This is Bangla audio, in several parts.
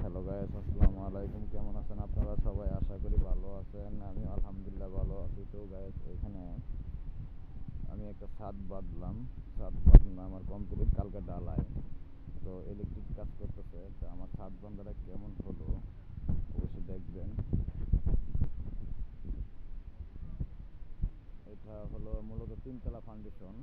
হ্যালো গাইস আসসালামু আলাইকুম। কেমন আছেন আপনারা? সবাই আশা করি ভালো আছেন। আমি আলহামদুলিল্লাহ ভালো আছি তো গাইস এখানে আমি একটা ছাদ বাঁধলাম। ছাদ বাঁধলাম আমার কমপ্লিট কালকে ডালাই তো ইলেকট্রিক কাজ করতেছে। তো আমার ছাদ বান্ধাটা কেমন হলো? অবশ্যই দেখবেন। এটা হলো মূলত তিনতলা ফাউন্ডেশন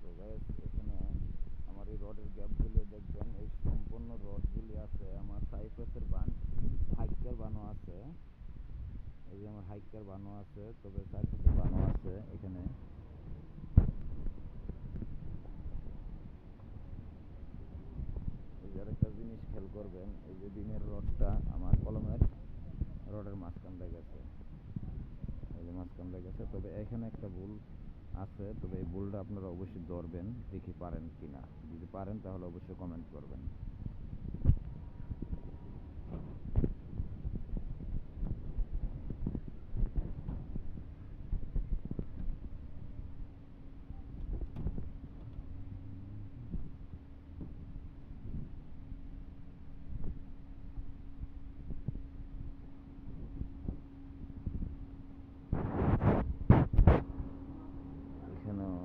তো গাইস এখানে আমার এই রডের গ্যাপগুলো দেখবেন এই সম্পূর্ণ রডগুলি আছে আমার সাইপ্রাসের বান হাইকার বানও আছে এই যে আমার হাইকার বানও আছে, তবে সাইপ্রাসের বানও আছে এখানে। এই আরেকটা জিনিস খেয়াল করবেন, এই যে বিমের রডটা আমার কলমের রডের মাঝখানটা গেছে। এই যে মাঝখানটা গেছে, তবে এখানে একটা ভুল আছে, তবে এই ভুলটা আপনারা অবশ্যই ধরবেন, দেখি পারেন কিনা। যদি পারেন তাহলে অবশ্যই কমেন্ট করবেন এখানেও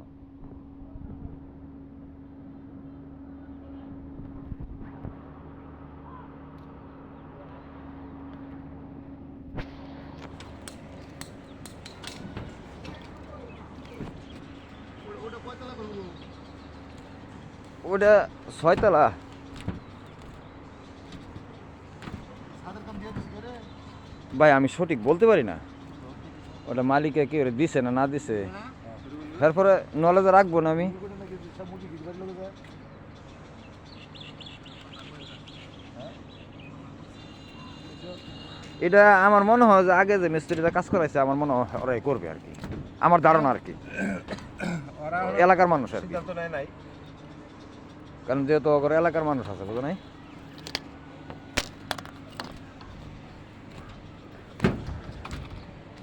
ওটা কয়তলা করব ওটা ছয়তলা। ভাই আমি সঠিক বলতে পারি না? ওটা মালিকে কি ওরে দিছে না না দিছে? তারপরে নলেজে রাখব না আমি? এটা আমার মনে হয় যে আগে যে মিস্ত্রিটা কাজ করাইছে আমার মনে হয় ওরাই করবে আর কি। আমার ধারণা আর কি। এলাকার মানুষ আর কি। কারণ যেহেতু ওর এলাকার মানুষ আছে, বুঝো নাই?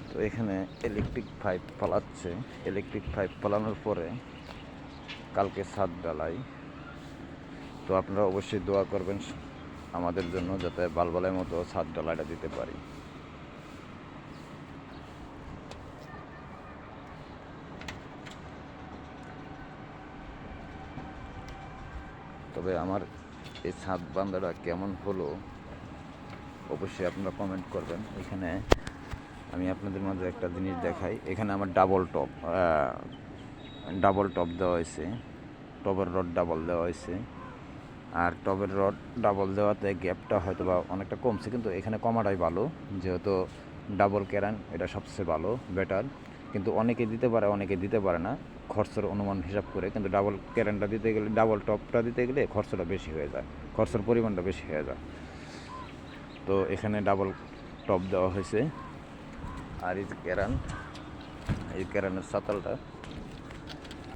তো এখানে ইলেকট্রিক পাইপ ফালাচ্ছে ইলেকট্রিক পাইপ ফালানোর পরে কালকে ছাদ ডালাই তো আপনারা অবশ্যই দোয়া করবেন আমাদের জন্য যাতে বালবালের মতো ছাদ ডালাইটা দিতে পারি। তবে আমার এই ছাদ বান্দাটা কেমন হলো, অবশ্যই আপনারা কমেন্ট করবেন। এখানে আমি আপনাদের মাঝে একটা জিনিস দেখাই। এখানে আমার ডাবল টপ ডাবল টপ দেওয়া হয়েছে। টবের রড ডাবল দেওয়া হয়েছে। আর টবের রড ডাবল দেওয়াতে গ্যাপটা হয়তো বা অনেকটা কমছে, কিন্তু এখানে কমাটাই ভালো। যেহেতু ডাবল ক্যারান এটা সবচেয়ে ভালো বেটার কিন্তু অনেকে দিতে পারে, অনেকে দিতে পারে না। খরচের অনুমান হিসাব করে, কিন্তু ডাবল ক্যারানটা দিতে গেলে ডাবল টপটা দিতে গেলে খরচটা বেশি হয়ে যায়, খরচের পরিমাণটা বেশি হয়ে যায়। তো এখানে ডাবল টপ দেওয়া হয়েছে। আর এই ক্যারান এই ক্যারানের সাতালটা